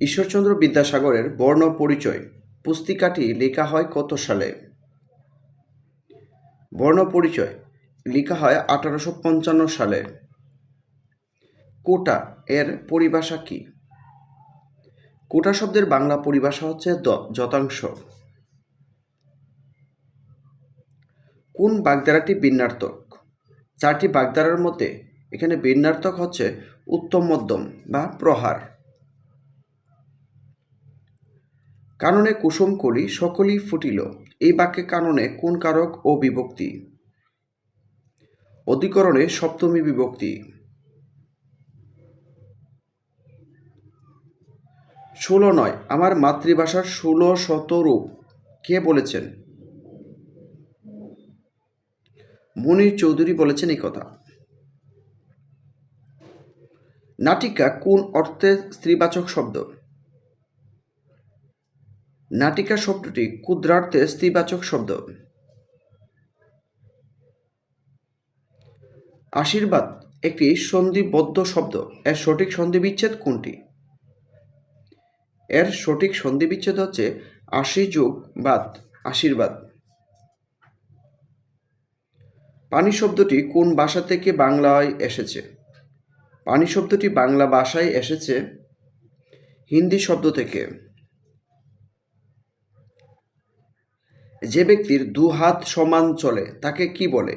ঈশ্বরচন্দ্র বিদ্যাসাগরের বর্ণ পরিচয়। পুস্তিকাটি লেখা হয় কত সালে? বর্ণ পরিচয় লেখা হয় আঠারোশো পঞ্চান্ন সালে। কোটা এর পরিভাষা কি? কোটা শব্দের বাংলা পরিভাষা হচ্ছে যতাংশ কোন বাগধারাটি বিন্যার্থক? চারটি বাগধারার মতে এখানে বিন্যার্থক হচ্ছে উত্তম মধ্যম বা প্রহার। কাননে কুসুম কলি সকলই ফুটিল। এই বাক্যে কাননে কোন কারক ও বিভক্তি? অধিকরণে সপ্তমী বিভক্তি। ষোলো নয়, আমার মাতৃভাষার ষোলো শতরূপ কে বলেছেন? মনির চৌধুরী বলেছেন এই কথা। নাটিকা কোন অর্থে স্ত্রীবাচক শব্দ? নাটিকা শব্দটি ক্ষুদ্রার্থে স্ত্রীবাচক শব্দ। আশীর্বাদ একটি সন্ধিবদ্ধ শব্দ। এর সঠিক সন্ধিবিচ্ছেদ কোনটি? এর সঠিক সন্ধিবিচ্ছেদ হচ্ছে আশি যোগ বাদ, আশীর্বাদ। পানি শব্দটি কোন ভাষা থেকে বাংলায় এসেছে? পানি শব্দটি বাংলা ভাষায় এসেছে হিন্দি শব্দ থেকে। যে ব্যক্তির দু হাত সমান চলে, তাকে কি বলে?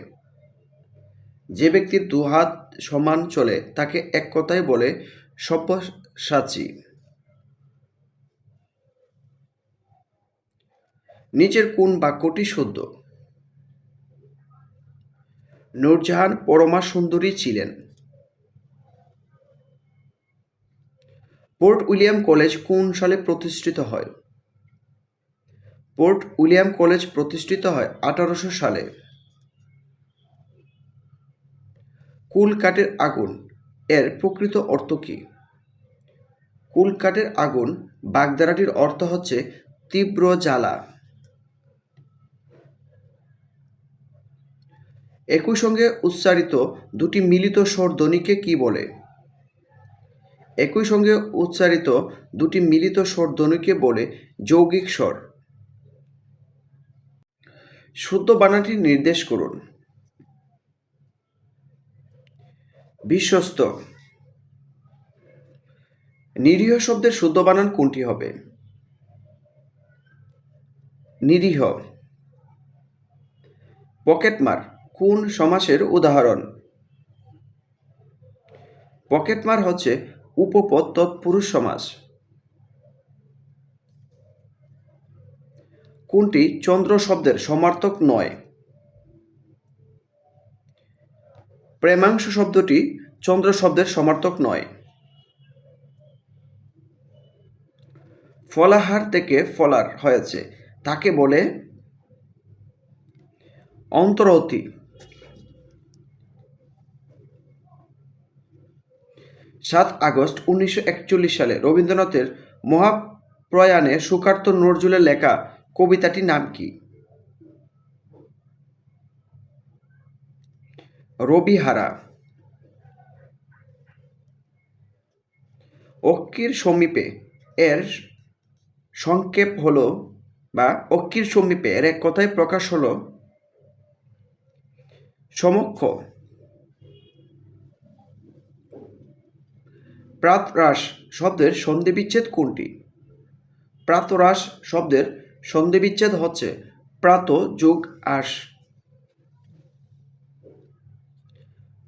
যে ব্যক্তির দু হাত সমান চলে, তাকে এক কথায় বলে সব্যসাচী। নিচের কোন বাক্যটি শুদ্ধ? নূরজাহান পরমা সুন্দরী ছিলেন। পোর্ট উইলিয়াম কলেজ কোন সালে প্রতিষ্ঠিত হয়? পোর্ট উইলিয়াম কলেজ প্রতিষ্ঠিত হয় আঠারোশো সালে। কুল কাঠের আগুন এর প্রকৃত অর্থ কী? কুল কাঠের আগুন বাগধারাটির অর্থ হচ্ছে তীব্র জ্বালা। একই সঙ্গে উচ্চারিত দুটি মিলিত স্বর ধ্বনিকে কি বলে? একই সঙ্গে উচ্চারিত দুটি মিলিত স্বর ধ্বনিকে বলে যৌগিক স্বর। শুদ্ধ বানানটি নির্দেশ করুন। বিশ্বস্ত। নিরীহ শব্দের শুদ্ধ বানান কোনটি হবে? নিরীহ। পকেটমার কোন সমাসের উদাহরণ? পকেটমার হচ্ছে উপপদ তৎপুরুষ সমাস। কোনটি চন্দ্র শব্দের সমার্থক নয়? প্রেমাংশ শব্দটি চন্দ্র শব্দের সমার্থক নয়। ফলাহার থেকে ফলার হয়েছে, তাকে বলে অন্তরতি সাত আগস্ট উনিশশো একচল্লিশ সালে রবীন্দ্রনাথের মহাপ্রয়াণে সুকার্ত নজরুলের লেখা কবিতাটির নাম কি? রবিহারা অক্ষির সমীপে এর সংক্ষেপ হলো বা অক্ষির সমীপে এর এক কথায় প্রকাশ হলো, সমক্ষ। প্রাতরাস শব্দের সন্ধিবিচ্ছেদ কোনটি? প্রাতরাস শব্দের সন্ধিবিচ্ছেদ হচ্ছে প্রাত, যোগ আস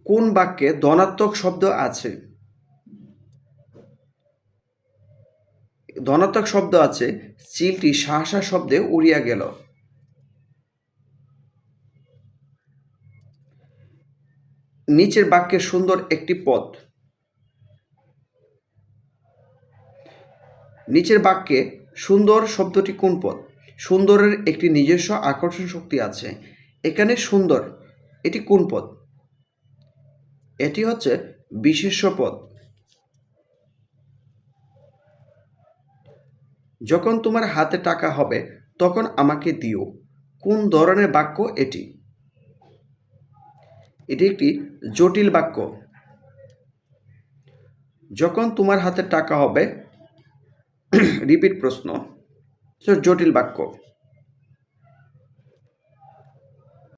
কোন বাক্যে ধনাত্মক শব্দ আছে? ধনাত্মক শব্দ আছে, চিলটি শাসা শব্দে উড়িয়া গেল। নিচের বাক্যে সুন্দর একটি পদ নিচের বাক্যে সুন্দর শব্দটি কোন পদ সুন্দরের একটি নিজস্ব আকর্ষণ শক্তি আছে। এখানে সুন্দর, এটি কোন পদ? এটি হচ্ছে বিশেষ্য পদ। যখন তোমার হাতে টাকা হবে, তখন আমাকে দিও। কোন ধরনের বাক্য এটি? এটি একটি জটিল বাক্য। যখন তোমার হাতে টাকা হবে, রিপিট প্রশ্ন। জটিল বাক্য।